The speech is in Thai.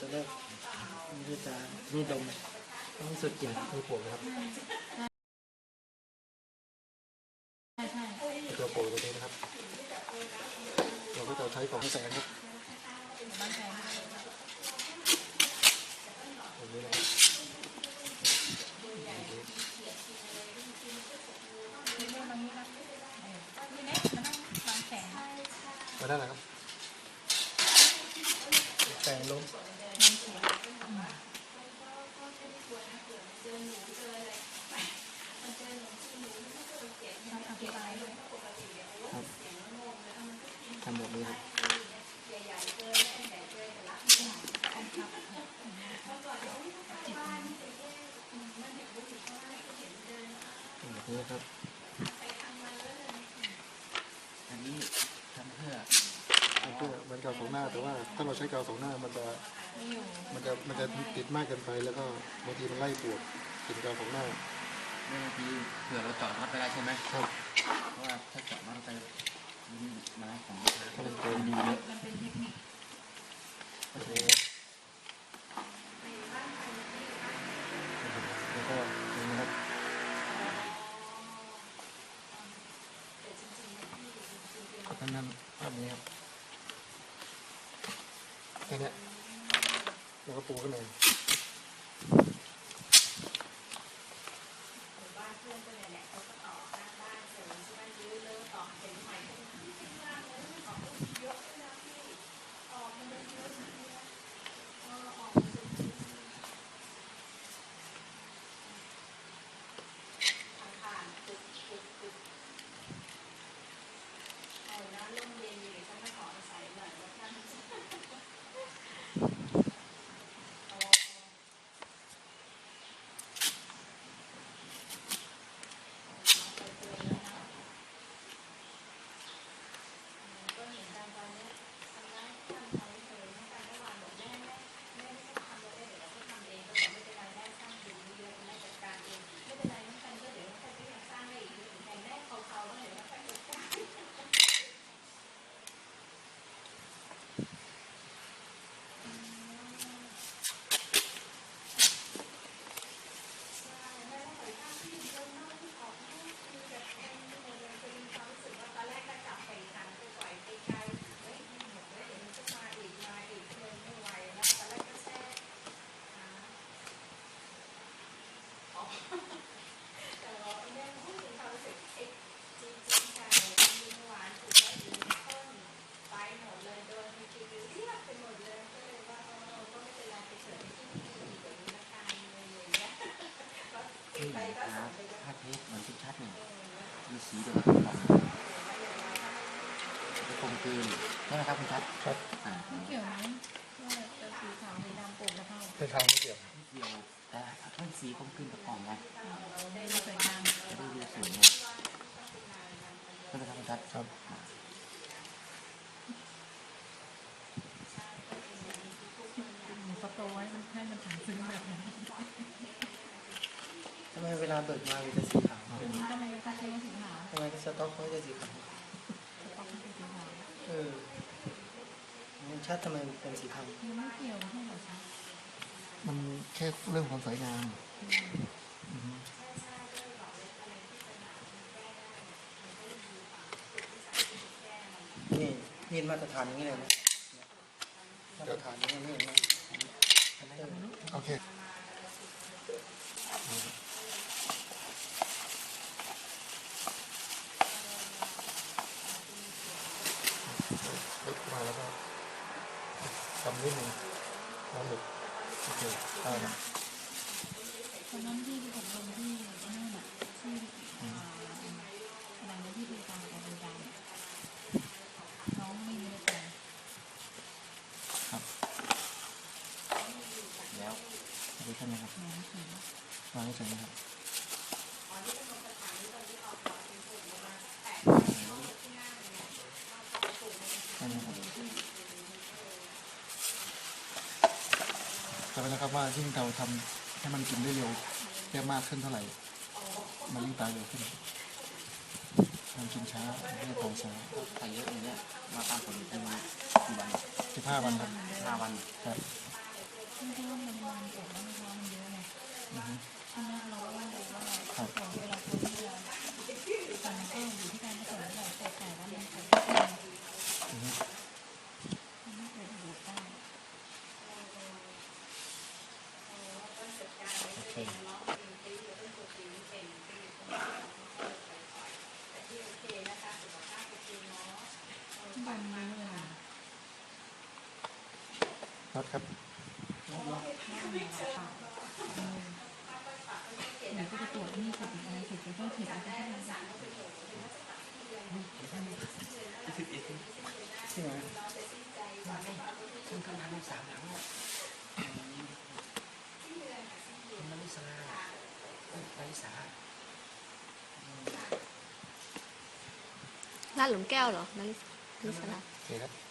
ตอนแรกไม่ได้จานนี่ดมต้องสุดกลิ่นมีปวดนะครับใช่ใช่ตัวโปรตัวนี้นะครับเราก็จะใช้กล่องแสงครับบ้านแพงตรงนี้นะครับนี่เรื่องมันนี่นะนี่เน็ตมันต้องวางแผนมาได้ไหนครับแปลงล้มต้อง อธิบายด้วยครับทำแบบนี้ครับแบบนี้ครับ อันนี้ทำเพื่อ มันก็เหมือนกาวสองหน้า แต่ว่าถ้าเราใช้กาวสองหน้ามันจะไม่อยู่มันจะมันจะติดมากเกินไปแล้วก็บางทีมันไล่ปวดกลิ่นกาวสองหน้าเมื่อกี้เผื่อเราเจาะน็อตไปได้ใช่ไหมครับ เพราะว่าถ้าเจาะน็อตไปนี่ไม้ของถ้ามันเกินดูเยอะมันเป็นเทคนิคโอเคแล้วก็นี่นะครับนั่นนั่นแบบนี้ครับแค่เนี้ย แล้วก็ปูข้างในบ้านเพื่อนก็เนี่ย มีสีเดียวกับของกลมกลืนใช่ไหมครับคุณชัดครับ อ่าไม่เกี่ยวไหมว่าจะสีขาวสีดำโป่งกระเท่าเป็นทางไม่เกี่ยว สีกลมกลืนกับกล่องไงได้สวยงามจะได้ดูสวยไงใช่ไหมครับคุณชัดครับสโตไว้มันให้มันถึงซึ้งแบบนั้นทำไมเวลาเบิกมามีแต่สีขาวอันนี้ก็ไม่ได้ใช้ว่าสีขาวทำไมสต็อกเขาจะสีขาวสต๊อกมันเป็นสีขาวเออมันชัดทำไมเป็นสีขาวมันไม่เกี่ยวไม่ใช่เหรอคะ มันแค่เรื่องความสวยงามอือฮึนี่นี่มาตรฐานอย่างนี้เลยนะมาตรฐานอย่างนี้เห็นไหมเออโอเคลึกมาแล้วก็ทำนิดนึงน้ำหลึก โอเคได้ครับตอนนั้นที่ผมลงที่นู่นอะที่อ่าอะไรนะที่ดูตามกับดูดาวน้องไม่ได้ไปแล้วอันนี้ใช่ไหมครับน้องสีวางเฉยๆนะครับใช่ไหมครับจำไว้นะครับว่ายิ่งเราทำให้มันกินได้เร็วได้มากขึ้นเท่าไหร่ มันยิ่งตายเร็วขึ้นมันกินช้ามันจะโตช้าถ้าเยอะอย่างเงี้ยมาตามผลเป็นกี่วันสิบห้าวันครับห้าวันครับไม่ใช่ว่ามันมันแต่ว่ามันร้อนมันเยอะไง อือฮึ ใช่ไหมเราก็รู้ว่า ครับ ของเวลาคนที่เราแต่มันก็อยู่ที่การผสมแหละแต่แต่ว่ามันผสม อือฮึ มันไม่เกิดบูดได้ โอเค บนนี้เลยน็อตครับบ้านเราค่ะเดี๋ยวก็จะตรวจนี่เสร็จอะไรเสร็จแล้วก็เสร็จแล้วก็ให้มันที่ไหนซึ่งก็ทำสามหลังเนี่ยคุณมาริสาคุณมาริสาร้านหลุมแก้วเหรอนาริส นาโอเคครับ